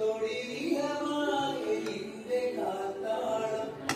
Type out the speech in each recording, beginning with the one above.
തൊടിവിലമായ കാത്താളം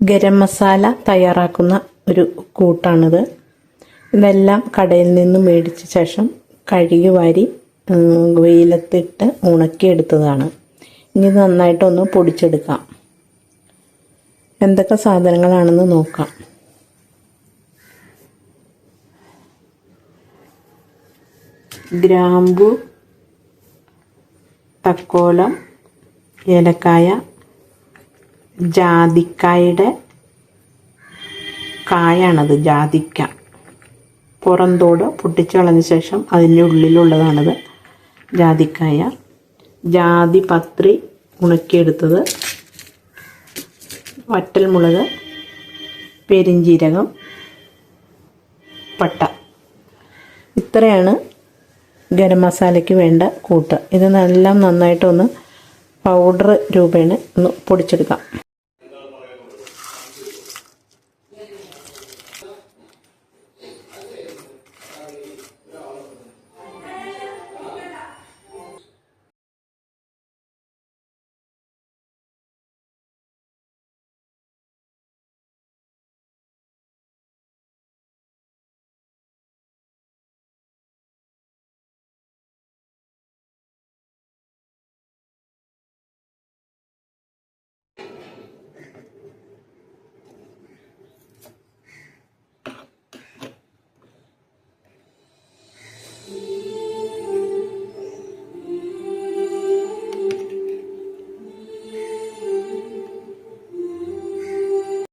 ഗരം മസാല തയ്യാറാക്കുന്ന ഒരു കൂട്ടാണിത്. ഇതെല്ലാം കടയിൽ നിന്ന് മേടിച്ച ശേഷം കഴുകി വാരി വെയിലത്തിട്ട് ഉണക്കിയെടുത്തതാണ്. ഇനി നന്നായിട്ടൊന്ന് പൊടിച്ചെടുക്കാം. എന്തൊക്കെ സാധനങ്ങളാണെന്ന് നോക്കാം. ഗ്രാമ്പു തക്കോലം ഏലക്കായ ജാതിക്കായുടെ കായാണത് ജാതിക്ക. പുറന്തോട് പൊട്ടിച്ച് കളഞ്ഞ ശേഷം അതിന്റെ ഉള്ളിലുള്ളതാണത് ജാതിക്കായ. ജാതി പത്രി ഉണക്കിയെടുത്തത് വറ്റൽമുളക് പെരിഞ്ജീരകം പട്ട. ഇത്രയാണ് ഗരം മസാലയ്ക്ക് വേണ്ട കൂട്ട്. ഇത് എല്ലാം നന്നായിട്ടൊന്ന് പൗഡർ രൂപേണ ഒന്ന് പൊടിച്ചെടുക്കാം. Gracias.